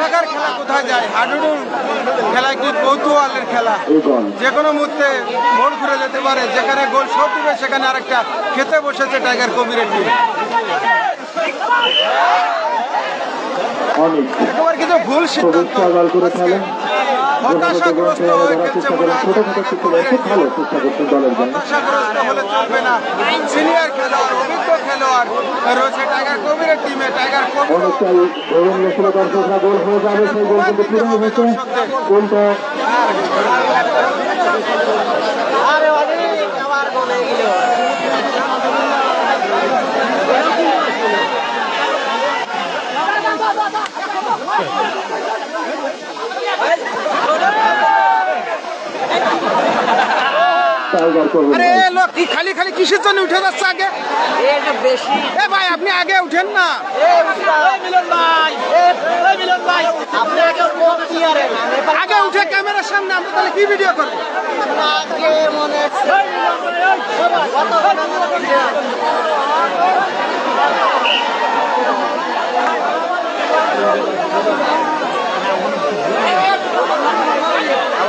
ভাগার খেলা কোথায় যায়? হাডুডুর খেলা কি কৌতূহলের খেলা? যে কোনো মুহূর্তে গোল ঘুরে যেতে পারে। যেখানে গোল শোধ দিবে সেখানে আরেকটা খেতে বসেছে টাইগার কবিরের টিম। একেবারে কিন্তু ভুল সিদ্ধান্ত। হতাশাগ্রস্ত হয়ে গেছে মনে হয় ছোটখাটো কিছু খুব ভালো চেষ্টা করছেন দলের জন্য হতাশাগ্রস্ত হলে চলবে না সিনিয়র খেলোয়াড় অভিজ্ঞ খেলোয়াড় রয়েছে টাইগার কবিরের টিমে টাইগার কবির অনেকটাই ধরুন ছিল দর্শকরা গোল হয়ে যাবে সেই গোল কিন্তু ফিরে হয়েছে গোলটা টাইগার করবে আরে লোক খালি খালি কিসের জন্য উঠে যাচ্ছে আগে? বেশি। এ ভাই আপনি আগে উঠেন না। মিলন ভাই মিলন ভাই আপনি আগে উঠে ক্যামেরার সামনে আমরা তাহলে কি ভিডিও করব? আগে মনে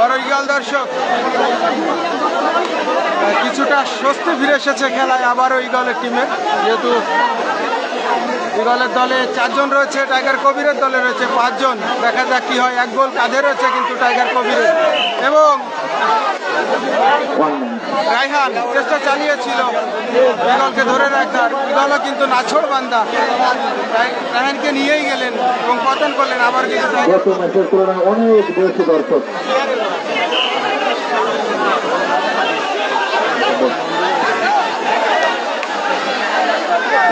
গেল দর্শক। কিছুটা স্বস্তি ফিরে এসেছে খেলায় আবার ওই গলের টিমে। যেহেতু ইগলের দলে চারজন রয়েছে, টাইগার কবিরের দলে রয়েছে পাঁচজন। দেখা যাক কি হয়। এক গোল কাঁধে রয়েছে কিন্তু টাইগার কবিরের। এবং রাইহান চেষ্টা চালিয়েছিল ইগলকে ধরে রাখার। ইগলও কিন্তু নাছড় বান্দা। রায়হানকে নিয়েই গেলেন এবং পতন করলেন আবার কিন্তু টাইগার গত ম্যাচের তুলনায় অনেক বেশি দর্শক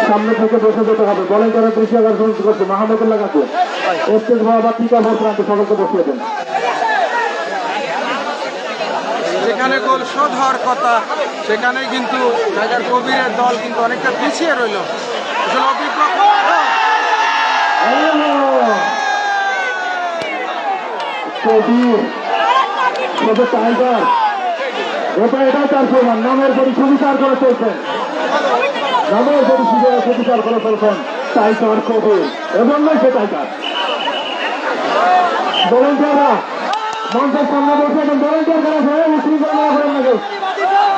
সামনে থেকে বসে যেতে হবে। বলেন করার দৃষ্টি আকর্ষণ করছে মাহমুদুল্লাহ কাকু। এস্টেজ বাবা টিকা বসরান্ত সকলকে বসিয়ে দেন। যেখানে গোল শোধ হওয়ার কথা সেখানেই কিন্তু টাইগার কবিরের দল কিন্তু অনেকটা পিছিয়ে রইল। টাইগার এটাও তার প্রমাণ। নামের পরি সুবিচার করে চলছেন নামের পরি সুবিচার করে চলছেন টাইগার কবির এবং নয় সে টাইগার ভলেন্টিয়াররা মঞ্চের সামনে বসে এখন ভলেন্টিয়ার করা হয় মুসলিম করা করেন নাকি?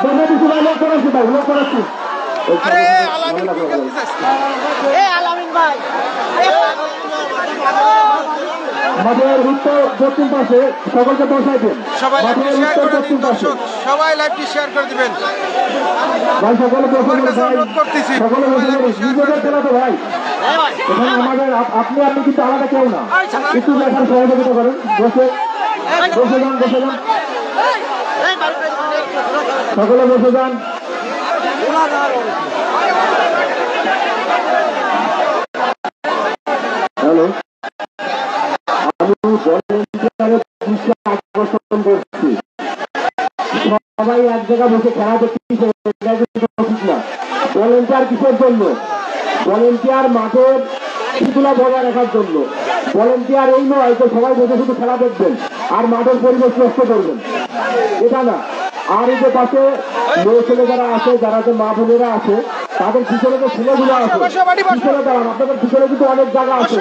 দেখে দিচ্ছি ভাই লোক করাচ্ছি ভাই লোক করাচ্ছি মাঠের উত্তর দক্ষিণ পাশে সকলকে বসাই দিন। সবাই লাইভটি মাঠের উত্তর দক্ষিণ পাশে। সবাই লাইভটি শেয়ার করে দিবেন অনুরোধ করতেছি। হ্যাঁ আমাদের আপনি আপনি কিন্তু আলাদা কেউ না একটু দেখার সহযোগিতা করেন বসে বসে যান বসে যান সকলে বসে যান হ্যালো আমি ভলেন্টিয়ারের দৃষ্টি আকর্ষণ করছি সবাই এক জায়গায় বসে খেলা উচিত না। ভলেন্টিয়ার কিসের জন্য? ভলেন্টিয়ার মাঠের শৃঙ্খলা বজায় রাখার জন্য। ভলেন্টিয়ার এই নয় যে সবাই বসে শুধু খেলা দেখবেন আর মাঠের পরিবেশ নষ্ট করবেন। এটা না। আর এই যে পাশে মেয়ে ছেলে যারা আছে, যারা যে মা বোনেরা আছে, তাদের পিছনে যে ছেলেগুলো আছে, পিছনে দাঁড়ান, আপনাদের পিছনে কিন্তু অনেক জায়গা আছে।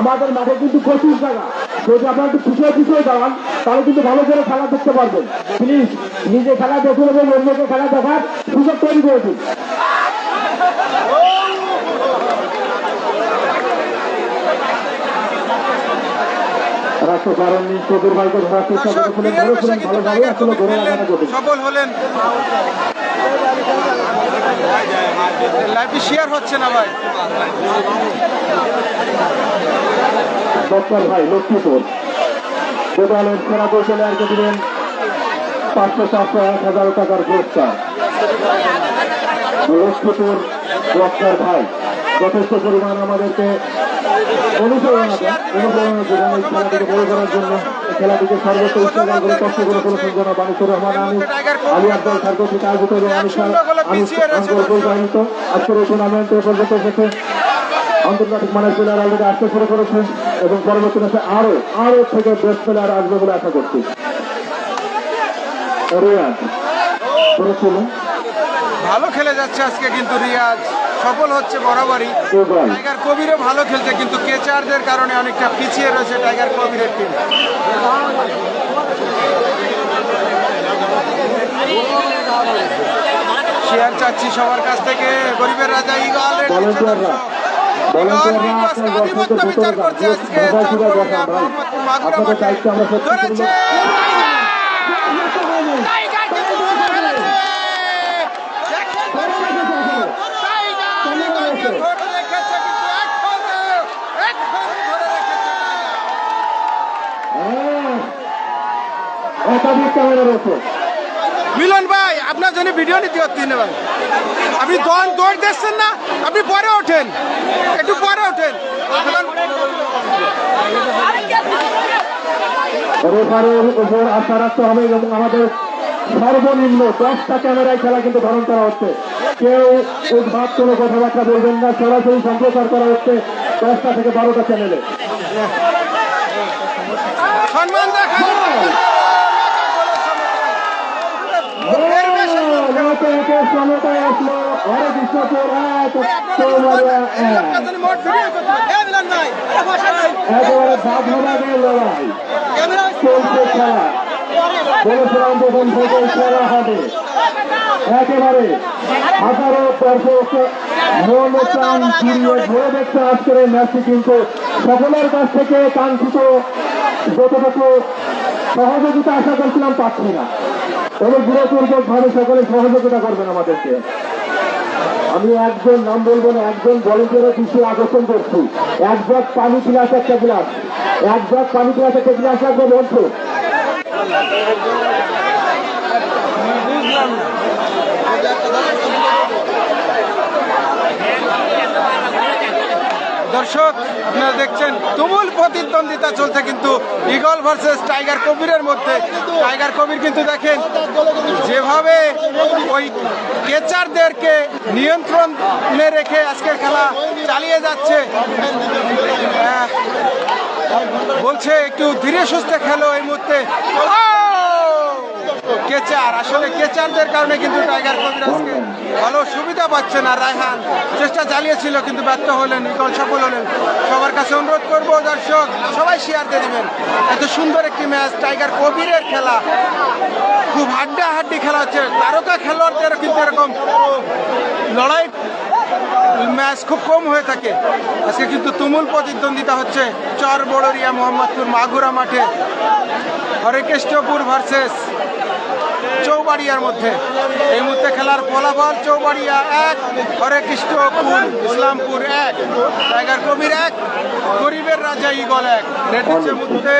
আমাদের মাঠে কিন্তু প্রচুর জায়গা। যদি আপনারা একটু পিছিয়ে পিছিয়ে দাঁড়ান তাহলে কিন্তু ভালো করে খেলা দেখতে পারবেন। প্লিজ নিজে খেলা দেখুন এবং অন্যকে খেলা দেখার সুযোগ তৈরি করে দিন। সফল হলেন। লাইভটি শেয়ার হচ্ছে না ভাই। ডক্টর ভাই লক্ষ্মীপুর দেবালয় খেলা কৌশলে আর দিলেন পাঁচশো, সাতশো, এক হাজার টাকার পুরস্কার লক্ষ্মীপুর ডক্টর ভাই। যথেষ্ট পরিমাণ আমাদেরকে অনুপ্রেরণা দেন জন্য খেলাটিকে সর্বোচ্চ উৎসাহ করে কষ্ট করে করেছেন জন্য বাণিজ্য রহমান কর্তৃক আয়োজিত এবং আনুষ্ঠান পরিচালিত আজকের এই টুর্নামেন্টে পর্যন্ত এসেছে আন্তর্জাতিক মানের প্লেয়ার অলরেডি আসতে শুরু করেছে এবং পরবর্তী ম্যাচে আরও আরও থেকে বেস্ট প্লেয়ার আসবে বলে আশা করছি ভালো খেলে যাচ্ছে আজকে কিন্তু রিয়াজ। সফল হচ্ছে বরাবরই। টাইগার কবিরও ভালো খেলছে কিন্তু কেচারদের কারণে অনেকটা পিছিয়ে রয়েছে টাইগার কবিরের টিম শেয়ার চাচ্ছি সবার কাছ থেকে গরিবের রাজা ইগল রেড দিচ্ছে ভলেন্টিয়াররা দর্শক। ইগল ভলেন্টিয়াররা বিগ বস আপনার আধিপত্য গল্প বিচার করছে আজকে ঢাকায় ফিরে বসান চন্দ্রপুরিয়া ভাই মোহাম্মদপুর মাগুরা আপনাদের মাঠে। দায়িত্ব আমরা সত্যি ধরেছে টাইগার কিন্তু ধরে ফেলেছে দেখেন দর্শক, টাইগার ইগলকে ধরে রেখেছে কিন্তু এখনও এখনও ধরে রেখেছে টাইগার। একাধিক ক্যামেরা রয়েছে মিলন ভাই আপনার জন্য ভিডিও নিতে হচ্ছে না ভাই। আপনি দন দৌড় দেখছেন না আপনি পরে ওঠেন। একটু পরে ওঠেন। এখন- রেফারের উপর আস্থা রাখতে হবে এবং আমাদের সর্বনিম্ন দশটা ক্যামেরায় খেলা কিন্তু ধারণ করা হচ্ছে। কেউ উদ্ভাব কোনো কথাবার্তা বলবেন না সরাসরি সম্প্রচার করা হচ্ছে দশটা থেকে বারোটা চ্যানেলে সম্মান দেখান সমতায় আসলো হরে কৃষ্ণপুর এক চৌমারিয়া এক মোট ভিডিও করতে এ মিলন ভাই এটা বসে নাই একেবারে ভাব ভাবাদের লড়াই। চলছে খেলা। বলেছিলাম যখন থেকে খেলা হবে। একেবারে হাজারো দর্শক মন প্রাণ ফিরিয়ে ধরে দেখছে আজকের ম্যাচটি কিন্তু। সকলের কাছ থেকে কাঙ্ক্ষিত যতটুকু সহযোগিতা আশা করছিলাম পাচ্ছি না। তবে দূরপূর্বক ভাবে সকলে সহযোগিতা করবেন আমাদেরকে। আমি একজন নাম বলব না, একজন ভলেন্টিয়ারের পিছিয়ে আকর্ষণ করছি। এক ব্যাগ পানি গ্লাস একটা গ্লাস। এক ভাগ পানি গ্লাস একটা গ্লাস লাগবে বলছো দর্শক, আপনারা দেখছেন তুমুল প্রতিদ্বন্দ্বিতা চলছে কিন্তু ইগল ভার্সেস টাইগার কবিরের মধ্যে টাইগার কবির কিন্তু দেখেন, যেভাবে ওই কেচারদেরকে নিয়ন্ত্রণে রেখে আজকের খেলা চালিয়ে যাচ্ছে বলছে একটু ধীরে সুস্থে খেলো এই মুহূর্তে! কেচার, আসলে কেচারদের কারণে কিন্তু টাইগার কবির আজকে ভালো সুবিধা পাচ্ছে না রায়হান। চেষ্টা চালিয়েছিল কিন্তু ব্যর্থ হলেন ইগল সফল হলেন। সবার কাছে অনুরোধ করব, দর্শক, সবাই শেয়ার দিয়ে দিবেন। এত সুন্দর একটি ম্যাচ টাইগার কবিরের খেলা। খুব হাড্ডা হাড্ডি খেলা হচ্ছে। তারকা খেলোয়াড়দের কিন্তু এরকম লড়াই ম্যাচ খুব কম হয়ে থাকে। আজকে কিন্তু তুমুল প্রতিদ্বন্দ্বিতা হচ্ছে চর বড়রিয়া মোহাম্মদপুর মাগুরা মাঠে। হরেকৃষ্ণপুর ভার্সেস চৌবাড়িয়ার মধ্যে। এই মুহূর্তে খেলার ফলাফল চৌবাড়িয়া এক হরে কৃষ্ণপুর ইসলামপুর এক, টাইগার কবির এক, গরিবের রাজা ইগল এক। রেড দিচ্ছে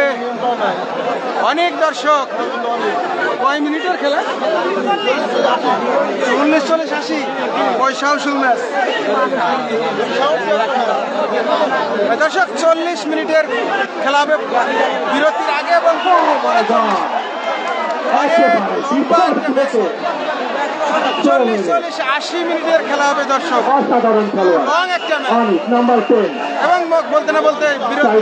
অনেক দর্শক। কয় মিনিটের খেলা? উনিশ চল্লিশ আশি। পয়সা উসুল ম্যাচ? দর্শক, চল্লিশ মিনিটের খেলা হবে বিরতির আগে এবং আশি মিনিটের খেলা হবে দর্শক অসাধারণ খেলোয়াড় নাম্বার টেন এবং বলতে না বলতে বিরতি